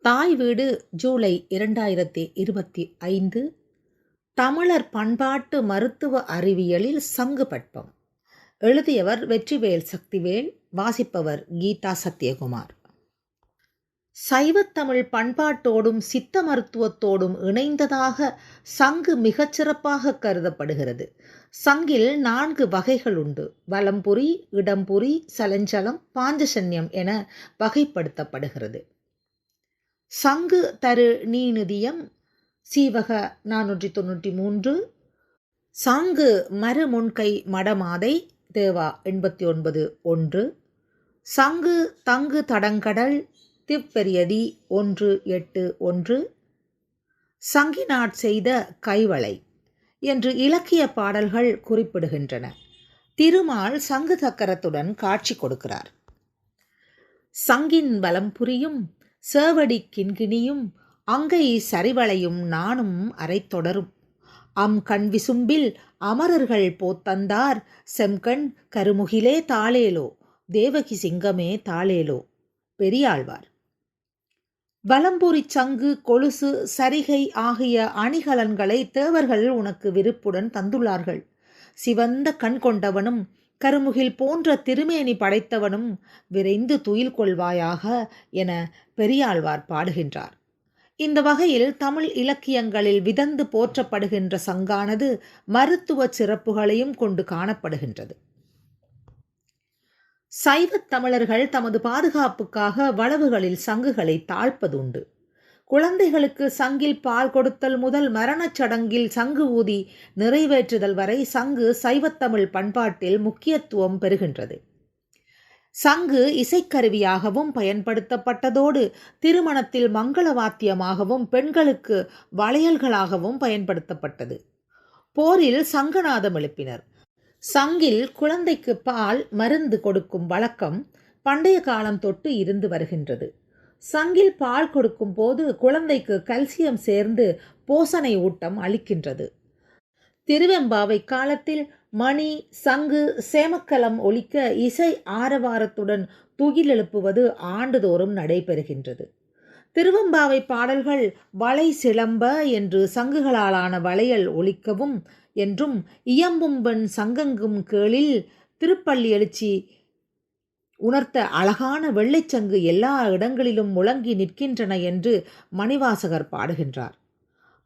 தாய் வீடு ஜூலை இரண்டாயிரத்தி இருபத்தி ஐந்து. தமிழர் பண்பாட்டு மருத்துவ அறிவியலில் சங்கு பட்பம். எழுதியவர் வெற்றிவேல் சக்திவேல் வாசிப்பவர் கீதா சத்யகுமார். சைவத்தமிழ் பண்பாட்டோடும் சித்த மருத்துவத்தோடும் இணைந்ததாக சங்கு மிகச்சிறப்பாக கருதப்படுகிறது. சங்கில் நான்கு வகைகள் உண்டு. வலம்புரி இடம்புரி சலஞ்சலம் பாஞ்சசன்யம் என வகைப்படுத்தப்படுகிறது. சங்கு தரு நீநிதியம் சீவக நானூற்றி தொண்ணூற்றி மூன்று. சங்கு மறுமுன்கை மடமாதை தேவா எண்பத்தி ஒன்பது ஒன்று. சங்கு தங்கு தடங்கடல் திப்பெரியதி ஒன்று எட்டு ஒன்று. சங்கினாட் செய்த கைவளை என்று இலக்கிய பாடல்கள் குறிப்பிடுகின்றன. திருமால் சங்கு சக்கரத்துடன் காட்சி கொடுக்கிறார். சங்கின் பலம் புரியும் சேவடி கிண்கிணியும் அங்கை சரிவளையும் நானும் அரை தொடரும். அம் கண் விசும்பில் அமரர்கள் போத்தந்தார் செம்கண் கருமுகிலே தாளேலோ தேவகி சிங்கமே தாளேலோ பெரியாழ்வார். வலம்புரி சங்கு கொலுசு சரிகை ஆகிய அணிகலன்களை தேவர்கள் உனக்கு விருப்புடன் தந்துள்ளார்கள். சிவந்த கண் கொண்டவனும் கருமுகில் போன்ற திருமேனி படைத்தவனும் விரைந்து துயில் கொள்வாயாக என பெரியாழ்வார் பாடுகின்றார். இந்த வகையில் தமிழ் இலக்கியங்களில் விதந்து போற்றப்படுகின்ற சங்கானது மருத்துவ சிறப்புகளையும் கொண்டு காணப்படுகின்றது. சைவத் தமிழர்கள் தமது பாதுகாப்புக்காக வளவுகளில் சங்குகளை தாழ்ப்பதுண்டு. குழந்தைகளுக்கு சங்கில் பால் கொடுத்தல் முதல் மரணச் சடங்கில் சங்கு ஊதி நிறைவேற்றுதல் வரை சங்கு சைவத்தமிழ் பண்பாட்டில் முக்கியத்துவம் பெறுகின்றது. சங்கு இசைக்கருவியாகவும் பயன்படுத்தப்பட்டதோடு திருமணத்தில் மங்கள வாத்தியமாகவும் பெண்களுக்கு வளையல்களாகவும் பயன்படுத்தப்பட்டது. போரில் சங்கநாதம் எழுப்பினர். சங்கில் குழந்தைக்கு பால் மருந்து கொடுக்கும் வழக்கம் பண்டைய காலம் தொட்டு இருந்து வருகின்றது. சங்கில் பால் கொடுக்கும் போது குழந்தைக்கு கல்சியம் சேர்ந்து போசனை ஊட்டம் அளிக்கின்றது. திருவெம்பாவை காலத்தில் மணி சங்கு சேமக்கலம் ஒலிக்க இசை ஆரவாரத்துடன் துகில் எழுப்புவது ஆண்டுதோறும் நடைபெறுகின்றது. திருவெம்பாவை பாடல்கள் வளை சிலம்ப என்று சங்குகளாலான வளையல் ஒழிக்கவும் என்றும் இயம்பும்பன் சங்கங்கும் கேளில் திருப்பள்ளி எழுச்சி உணர்த்த அழகான வெள்ளைச்சங்கு எல்லா இடங்களிலும் முழங்கி நிற்கின்றன என்று மணிவாசகர் பாடுகின்றார்.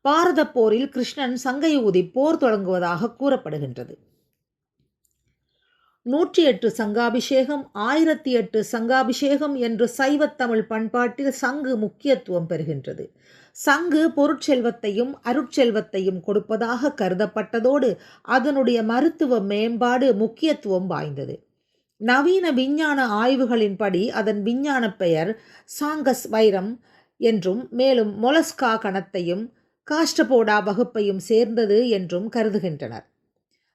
பாரத போரில் கிருஷ்ணன் சங்கை ஊதி போர் தொடங்குவதாக கூறப்படுகின்றது. நூற்றி எட்டு சங்காபிஷேகம் ஆயிரத்தி எட்டு சங்காபிஷேகம் என்று சைவத்தமிழ் பண்பாட்டில் சங்கு முக்கியத்துவம் பெறுகின்றது. சங்கு பொருட்செல்வத்தையும் அருட்செல்வத்தையும் கொடுப்பதாக கருதப்பட்டதோடு அதனுடைய மருத்துவ மேம்பாடு முக்கியத்துவம் வாய்ந்தது. நவீன விஞ்ஞான ஆய்வுகளின்படி அதன் விஞ்ஞான பெயர் சாங்கஸ் வைரம் என்றும் மேலும் மொலஸ்கா கணத்தையும் காஸ்டபோடா வகுப்பையும் சேர்ந்தது என்றும் கருதுகின்றனர்.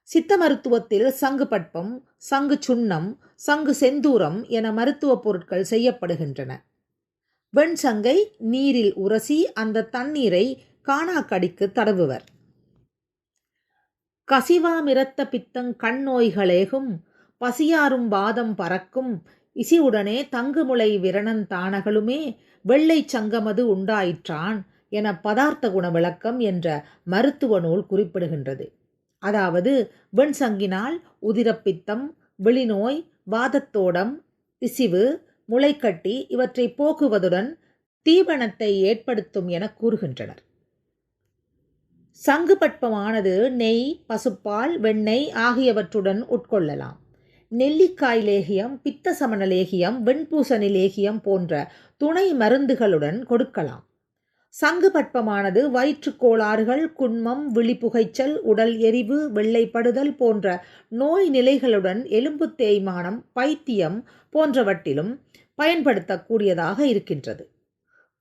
சித்த மருத்துவத்தில் சங்கு பட்பம் சங்கு சுண்ணம் சங்கு செந்தூரம் என மருத்துவ பொருட்கள் செய்யப்படுகின்றன. வெண்சங்கை நீரில் உரசி அந்த தண்ணீரை காணாக்கடிக்கு தடவுவர். கசிவாமிரத்த பித்தங் கண் நோய்களேகும் பசியாரும் பாதம் பறக்கும். இசியுடனே தங்குமுளை விரணன் தானகளுமே வெள்ளை சங்கமது உண்டாயிற்றான் என பதார்த்த குண விளக்கம் என்ற மருத்துவ நூல் குறிப்பிடுகின்றது. அதாவது வெண்சங்கினால் உதிரப்பித்தம் வெளிநோய் வாதத்தோடம் இசிவு முளைக்கட்டி இவற்றை போக்குவதுடன் தீவனத்தை ஏற்படுத்தும் என கூறுகின்றனர். சங்கு பட்பமானது நெய் பசுப்பால் வெண்ணெய் ஆகியவற்றுடன் உட்கொள்ளலாம். நெல்லிக்காய் லேகியம் பித்த சமண லேகியம் வெண்பூசணி லேகியம் போன்ற துணை மருந்துகளுடன் கொடுக்கலாம். சங்கு பட்பமானது வயிற்றுக்கோளாறுகள் குன்மம் விழிப்புகைச்சல் உடல் எரிவு வெள்ளைப்படுதல் போன்ற நோய் நிலைகளுடன் எலும்பு தேய்மானம் பைத்தியம் போன்றவற்றிலும் பயன்படுத்தக்கூடியதாக இருக்கின்றது.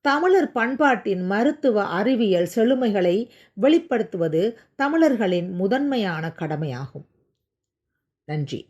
தமிழர் பண்பாட்டின் மருத்துவ அறிவியல் செழுமைகளை வெளிப்படுத்துவது தமிழர்களின் முதன்மையான கடமையாகும். நன்றி.